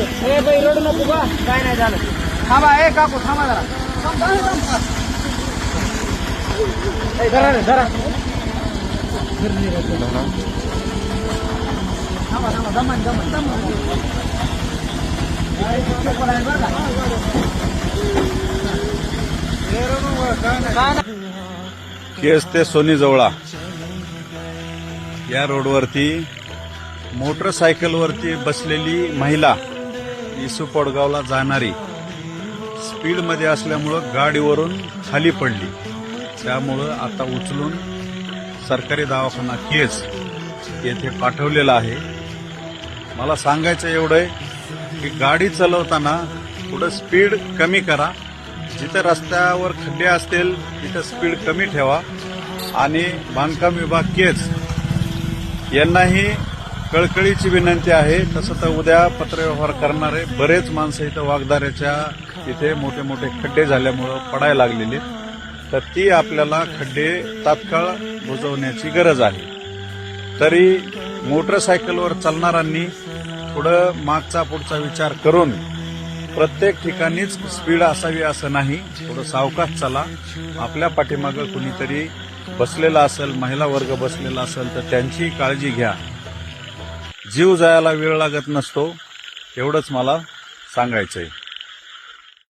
ए बाई रडू नको बा. काय नाही झालं. थांबा ए काकू थांबा जरा. धरा रे धरा. थांबा थांबा दमन जमन जमन केस ते सोनी जवळा या रोडवरती मोटरसायकलवरती बसलेली महिला. इसू पडगावला जाणारी स्पीडमध्ये असल्यामुळं गाडीवरून खाली पडली. त्यामुळं आता उचलून सरकारी दवाखाना केस येथे पाठवलेला आहे. मला सांगायचं एवढं आहे की गाडी चालवताना थोडं स्पीड कमी करा. जिथं रस्त्यावर खड्डे असतील तिथं स्पीड कमी ठेवा. आणि बांधकाम विभाग केच यांनाही कळकळीची विनंती आहे. तसं तर उद्या पत्रव्यवहार करणारे बरेच माणसं इथं वागदाऱ्याच्या इथे मोठे मोठे खड्डे झाल्यामुळं पडायला लागलेले तर ती आपल्याला खड्डे तात्काळ बुजवण्याची गरज आहे. तरी मोटरसायकलवर चालणाऱ्यांनी थोडं मागचा पुढचा विचार करून प्रत्येक ठिकाणीच स्पीड असावी असं नाही. थोडं सावकाश चला. आपल्या पाठीमागं कुणीतरी बसलेला असेल महिला वर्ग बसलेला असेल तर त्यांची काळजी घ्या. जीव जायला वेळ लागत नसतो एवढंच मला सांगायचंय.